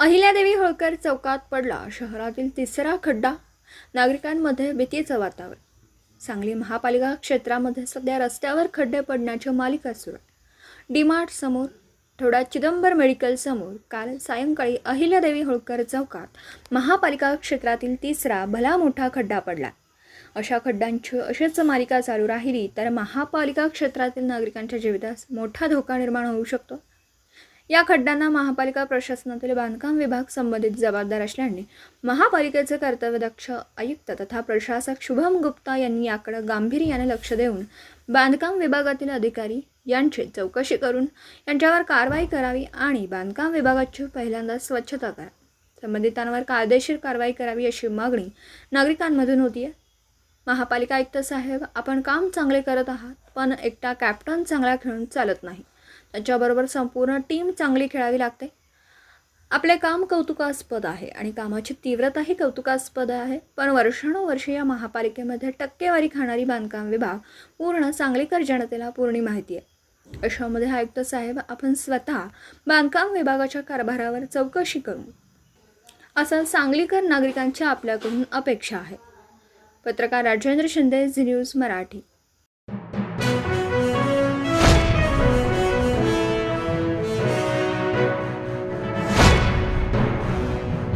अहिल्यादेवी होळकर चौकात पडला. शहरातील तिसरा खड्डा नागरिकांमध्ये भीतीचं वातावरण. सांगली महापालिका क्षेत्रामध्ये सध्या रस्त्यावर खड्डे पडण्याच्या मालिका सुरू आहे डीमार्ट समोर थोडा चिदंबर मेडिकल समोर काल सायंकाळी अहिल्यादेवी होळकर चौकात महापालिका क्षेत्रातील तिसरा भला मोठा खड्डा पडला. अशा खड्ड्यांची अशीच मालिका चालू राहिली तर महापालिका क्षेत्रातील नागरिकांच्या जीवितास मोठा धोका निर्माण होऊ शकतो. या खड्ड्यांना महापालिका प्रशासनातील बांधकाम विभाग संबंधित जबाबदार असल्याने महापालिकेचे कर्तव्यदक्ष आयुक्त तथा प्रशासक शुभम गुप्ता यांनी याकडे गांभीर्याने लक्ष देऊन बांधकाम विभागातील अधिकारी यांची चौकशी करून यांच्यावर कारवाई करावी आणि बांधकाम विभागाची पहिल्यांदा स्वच्छता करा. संबंधितांवर कायदेशीर कारवाई करावी अशी मागणी नागरिकांमधून होती आहे महापालिका आयुक्त साहेब आपण काम चांगले करत आहात पण एकटा कॅप्टन चांगला खेळून चालत नाही. त्याच्याबरोबर संपूर्ण टीम चांगली खेळावी लागते. आपले काम कौतुकास्पद आहे आणि कामाची तीव्रताही कौतुकास्पद आहे. पण वर्षानुवर्षे या महापालिकेमध्ये टक्केवारी खाणारी बांधकाम विभाग पूर्ण सांगलीकर जनतेला पूर्ण माहिती आहे. अशामध्ये आयुक्त साहेब आपण स्वतः बांधकाम विभागाच्या कारभारावर चौकशी करू. असं सांगलीकर नागरिकांच्या आपल्याकडून अपेक्षा आहे. पत्रकार राजेंद्र शिंदे झी न्यूज मराठी.